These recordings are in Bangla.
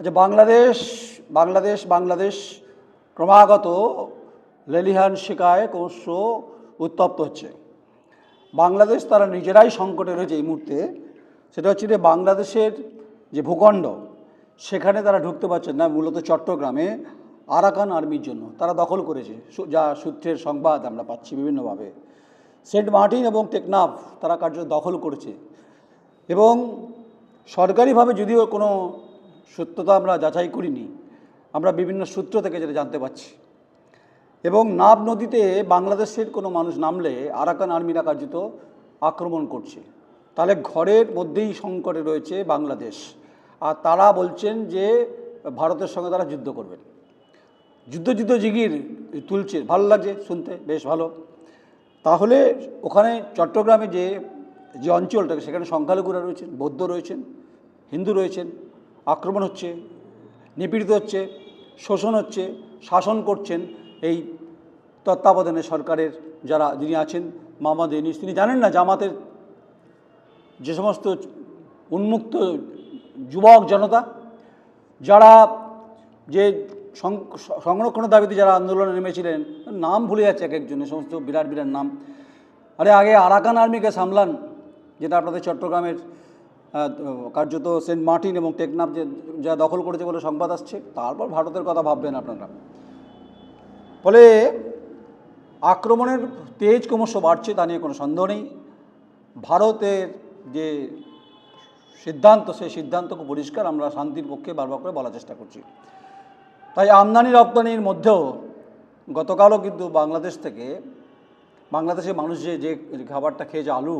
আচ্ছা বাংলাদেশ বাংলাদেশ বাংলাদেশ ক্রমাগত লেলিহান শিকায় ক্রমশ উত্তপ্ত হচ্ছে। বাংলাদেশ তারা নিজেরাই সংকটে রয়েছে এই মুহূর্তে। সেটা হচ্ছে যে বাংলাদেশের যে ভূখণ্ড, সেখানে তারা ঢুকতে পারছেন না, মূলত চট্টগ্রামে আরাকান আর্মির জন্য। তারা দখল করেছে যা সূত্রের সংবাদ আমরা পাচ্ছি বিভিন্নভাবে। সেন্ট মার্টিন এবং টেকনাফ তারা কার্য দখল করেছে। এবং সরকারিভাবে যদিও কোনো সত্যতা আমরা যাচাই করিনি, আমরা বিভিন্ন সূত্র থেকে যেটা জানতে পারছি। এবং নাব নদীতে বাংলাদেশের কোনো মানুষ নামলে আরাকান আর্মিরা কার্যত আক্রমণ করছে। তাহলে ঘরের মধ্যেই সংকটে রয়েছে বাংলাদেশ। আর তারা বলছেন যে ভারতের সঙ্গে তারা যুদ্ধ করবেন। যুদ্ধ যুদ্ধ জিগির তুলছে, ভালো লাগছে শুনতে, বেশ ভালো। তাহলে ওখানে চট্টগ্রামে যে যে অঞ্চলটা সেখানে সংখ্যালঘুরা রয়েছেন, বৌদ্ধ রয়েছেন, হিন্দু রয়েছেন আক্রমণ হচ্ছে, নিপীড়িত হচ্ছে, শোষণ হচ্ছে, শাসন করছেন এই তত্ত্বাবধানে সরকারের যারা যিনি আছেন মোহাম্মদ ইউনিস তিনি জানেন না জামাতের যে সমস্ত উন্মুক্ত যুবক জনতা, যারা যে সংরক্ষণের দাবিতে যারা আন্দোলনে নেমেছিলেন, নাম ভুলে যাচ্ছে এক একজন, এই সমস্ত বিরাট বিরাট নাম। আরে আগে আরাকান আর্মিকে সামলান, যেটা আপনাদের চট্টগ্রামের কার্যত সেন্ট মার্টিন এবং টেকনাফ যে, যা দখল করেছে বলে সংবাদ আসছে, তারপর ভারতের কথা ভাববেন আপনারা। ফলে আক্রমণের তেজ ক্রমশ বাড়ছে, তা নিয়ে কোনো সন্দেহ নেই। ভারতের যে সিদ্ধান্ত, সেই সিদ্ধান্ত খুব পরিষ্কার আমরা শান্তির পক্ষে বারবার করে বলার চেষ্টা করছি। তাই আমদানি রপ্তানির মধ্যেও গতকালও কিন্তু বাংলাদেশ থেকে, বাংলাদেশের মানুষ যে যে খাবারটা খেয়েছে, আলু,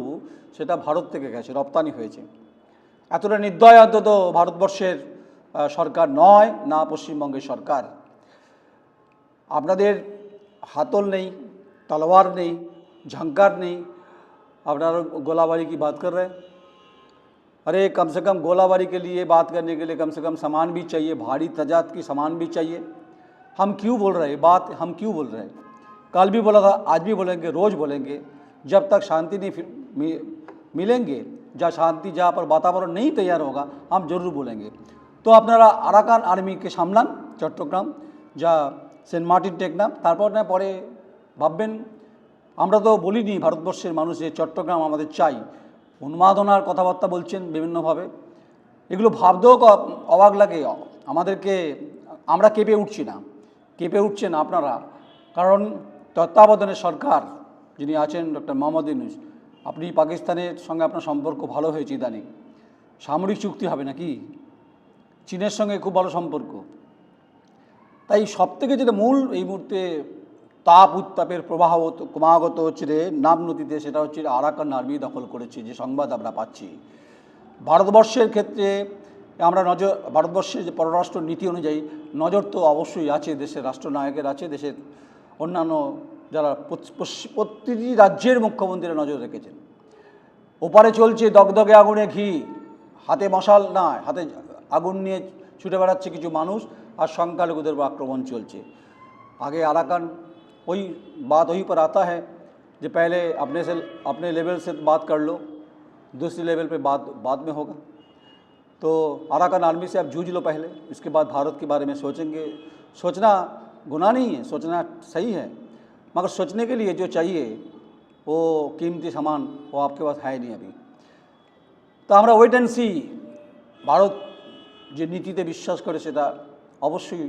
সেটা ভারত থেকে গেছে, রপ্তানি হয়েছে। এতটা নির্দয় অন্তত ভারতবর্ষের আহ, সরকার নয় না পশ্চিমবঙ্গের সরকার আপনাদের হাতল নেই তলোয়ার নেই ঝঙ্কার নেই আপনারা गोलाबारी की बात कर रहे हैं अरे कम से कम गोलाबारी के लिए बात करने के लिए कम से कम सामान भी चाहिए भारी तजात की सामान भी चाहिए हम क्यों बोल रहे हैं बात हम क्यों बोल रहे हैं कल भी बोला था आज भी बोलेंगे रोज़ बोलेंगे जब तक शांति नहीं फिर मि- मिलेंगे जहाँ शांति जहाँ पर वातावरण नहीं तैयार होगा हम जरूर बोलेंगे তো আপনারা আরাকান আর্মিকে সামলান চট্টগ্রাম যা সেন্ট মার্টিন টেকনাম তারপর না পরে ভাববেন আমরা তো বলিনি ভারতবর্ষের মানুষ যে চট্টগ্রাম আমাদের চাই উন্মাদনার কথাবার্তা বলছেন বিভিন্নভাবে এগুলো ভাবতেও ক- অবাক লাগে আমাদেরকে আমরা কেঁপে উঠছি না কেঁপে উঠছেন আপনারা কারণ তত্ত্বাবধানের সরকার যিনি আছেন ডক্টর মোহাম্মদ ইউনুস আপনি পাকিস্তানের সঙ্গে আপনার সম্পর্ক ভালো হয়েছে ইদানিং। সামরিক চুক্তি হবে নাকি? চীনের সঙ্গে খুব ভালো সম্পর্ক। তাই সব থেকে যেটা মূল এই মুহূর্তে তাপ উত্তাপের প্রবাহ ক্রমাগত হচ্ছে রে নাম নদীতে সেটা হচ্ছে আরাকান আর্মি দখল করেছে, যে সংবাদ আমরা পাচ্ছি। ভারতবর্ষের ক্ষেত্রে আমরা নজর, ভারতবর্ষের যে পররাষ্ট্র নীতি অনুযায়ী নজর তো অবশ্যই আছে, দেশের রাষ্ট্রনায়কের আছে, দেশের অন্যান্য যারা পশ্চ- পশ্চ- প্রতিটি রাজ্যের মুখ্যমন্ত্রীরা নজর রেখেছেন ওপারে চলছে দগদগে আগুনে ঘি হাতে মশাল না হাতে আগুন নিয়ে ছুটে বেড়াচ্ছে কিছু মানুষ আর সংখ্যালঘুদের উপর আক্রমণ চলছে आगे अराकान वही बात वही पर आता है जो पहले अपने से अपने लेवल से बात कर लो दूसरी लेवल पे बात बाद में होगा तो अराकान आर्मी से आप जूझ लो पहले इसके बाद भारत के बारे में सोचेंगे सोचना गुनाह नहीं है सोचना सही है मगर सोचने के लिए जो चाहिए वो कीमती सामान वो आपके पास है नहीं अभी তো আমরা ওয়েট অ্যান্ড সি ভারত যে নীতিতে বিশ্বাস করে সেটা অবশ্যই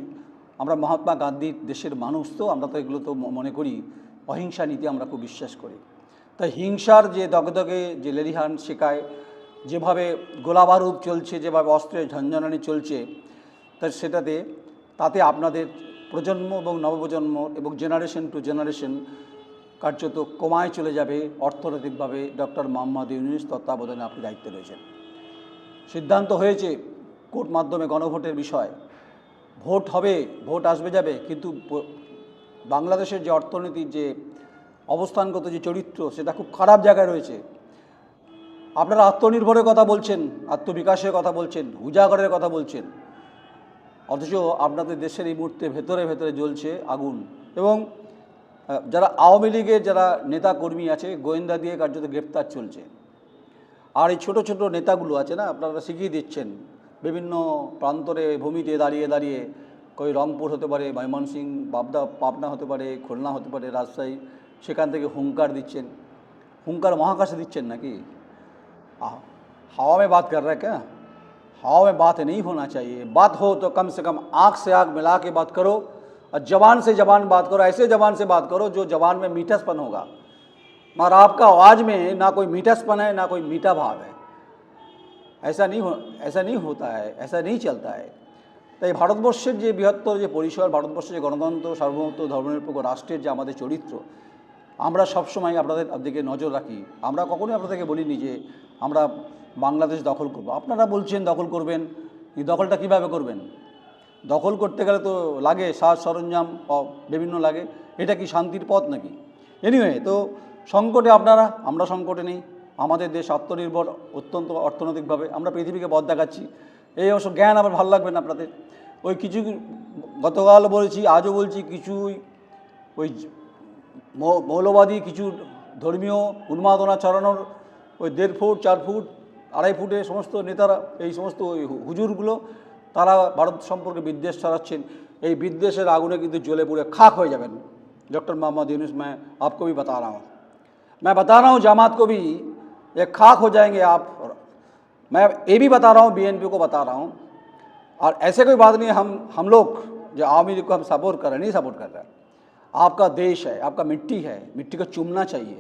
আমরা মহাত্মা গান্ধীর দেশের মানুষ তো আমরা তো এগুলো তো ম- মনে করি অহিংসা নীতি আমরা খুব বিশ্বাস করি তাই হিংসার যে দগদগে যে লেলিহান শেখায় যেভাবে গোলাবারুদ চলছে যেভাবে অস্ত্রের ঝঞ্ঝনানি চলছে তা সেটাতে তাতে আপনাদের প্রজন্ম এবং নবপ্রজন্ম এবং জেনারেশন টু জেনারেশন কার্যত কমায় চলে যাবে অর্থনৈতিকভাবে ডক্টর মোহাম্মদ ইউনুস তত্ত্বাবধানে আপনি দায়িত্বে রয়েছেন। সিদ্ধান্ত হয়েছে কোর্ট মাধ্যমে গণভোটের বিষয়। ভোট হবে, ভোট আসবে যাবে, কিন্তু বাংলাদেশের যে অর্থনীতির যে অবস্থানগত যে চরিত্র, সেটা খুব খারাপ জায়গায় রয়েছে। আপনারা আত্মনির্ভরের কথা বলছেন, আত্মবিকাশের কথা বলছেন, উজাগরের কথা বলছেন। অথচ আপনাদের দেশের এই মুহূর্তে ভেতরে ভেতরে জ্বলছে আগুন। এবং যারা আওয়ামী লীগের যারা নেতা কর্মী আছে, গোয়েন্দা দিয়ে কার্যত গ্রেপ্তার চলছে। আর এই ছোটো ছোটো নেতাগুলো আছে না, আপনারা শিখিয়ে দিচ্ছেন, বিভিন্ন প্রান্তরে ভূমিতে দাঁড়িয়ে দাঁড়িয়ে, কই রংপুর হতে পারে ময়মনসিং বাবদা, পাবনা হতে পারে, খুলনা হতে পারে, রাজশাহী, সেখান থেকে হুঙ্কার দিচ্ছেন। হুঙ্কার মহাকাশে দিচ্ছেন নাকি? হাওয়া মে কার কর রা ক্যা? हैं क्या हवा में बात नहीं होना चाहिए बात हो तो कम से कम आँख से आँख मिला के बात करो और जबान से जबान बात करो ऐसे जबान से बात करो जो जबान में मीठसपन होगा मगर आपका आवाज़ में ना कोई मीठसपन है ना कोई मीठा भाव है ऐसा नहीं हो ऐसा नहीं होता है ऐसा नहीं चलता है তাই ভারতবর্ষের যে বৃহত্তর যে পরিসর ভারতবর্ষের যে গণতন্ত্র সার্বভৌমত্ব ধর্মনিরপেক্ষ রাষ্ট্রের যে আমাদের চরিত্র আমরা সবসময় আপনাদের দিকে নজর রাখি আমরা কখনোই আপনাদেরকে বলিনি যে আমরা বাংলাদেশ দখল করব। আপনারা বলছেন দখল করবেন, এই দখলটা কীভাবে করবেন? দখল করতে গেলে তো লাগে, সাজ সরঞ্জাম বিভিন্ন লাগে। এটা কি শান্তির পথ নাকি? এনিওয়ে তো সংকটে আপনারা, আমরা সংকটে নেই। আমাদের দেশ আত্মনির্ভর, অত্যন্ত অর্থনৈতিকভাবে। আমরা পৃথিবীকে পথ দেখাচ্ছি। এই অবশ্য জ্ঞান আবার ভালো লাগবে না আপনাদের। ওই কিছু গতকাল বলেছি, আজও বলছি কিছুই ওই মৌলবাদী, কিছু ধর্মীয় উন্মাদনা ছড়ানোর ওই দেড় ফুট, চার ফুট আড়াই ফুটের সমস্ত নেতারা এই সমস্ত ওই হু- হুজুরগুলো তারা ভারত সম্পর্কে বিদ্বেষ ছড়াচ্ছেন এই বিদ্বেষের আগুনে কিন্তু জ্বলে পুড়ে খাক হয়ে যাবেন डॉक्टर मोहम्मद यूनुस मैं आपको भी बता रहा हूँ मैं बता रहा हूँ जमात को भी ये खाक हो जाएंगे आप मैं ये भी बता रहा हूँ बीएनपी को बता रहा हूँ और ऐसे कोई बात नहीं है, हम हम लोग जो आवामी लीग को हम सपोर्ट कर रहे हैं नहीं सपोर्ट कर रहे हैं आपका देश है आपका मिट्टी है मिट्टी को चूमना चाहिए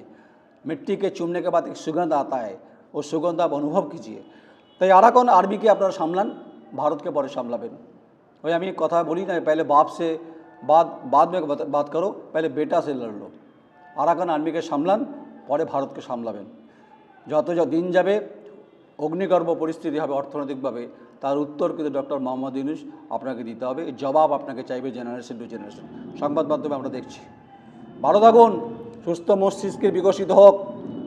मिट्टी के चूमने के बाद एक सुगंध आता है वो सुगंध आप अनुभव कीजिए তাই আরাকন আর্মিকে আপনারা সামলান ভারতকে পরে সামলাবেন ওই আমি एक কথা বলি না पहले बाप से बाद बाद में बत- बात करो पहले बेटा से लड़ लो আরাকান আর্মিকে সামলান পরে ভারতকে সামলাবেন যত যত দিন যাবে অগ্নিগর্ভ পরিস্থিতি হবে অর্থনৈতিকভাবে তার উত্তর কিন্তু ডক্টর মোহাম্মদ ইউনুস আপনাকে দিতে হবে এর জবাব আপনাকে চাইবে জেনারেশন টু জেনারেশন সংবাদ মাধ্যমে আমরা দেখছি ভালো থাকুন সুস্থ মস্তিষ্কের বিকশিত হোক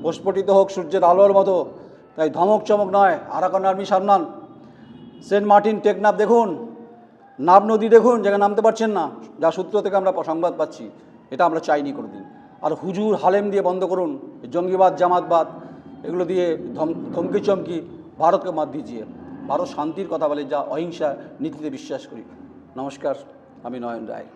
প্রস্ফুটিত হোক সূর্যের আলোর মতো তাই ধমক চমক নয়, আরাকান আর্মি সামলান সেন্ট মার্টিন টেকনাফ দেখুন, নাব নদী দেখুন, যেখানে নামতে পারছেন না, যা সূত্র থেকে আমরা সংবাদ পাচ্ছি, এটা আমরা চাইনি কোনো দিন আর হুজুর হালেম দিয়ে বন্ধ করুন, জঙ্গিবাদ, জামাতবাদ, এগুলো দিয়ে ধম ধমকি চমকি ভারতকে মাত দিজিয়ে ভারত শান্তির কথা বলে যা অহিংসা নীতিতে বিশ্বাস করি। নমস্কার, আমি নয়ন রায়।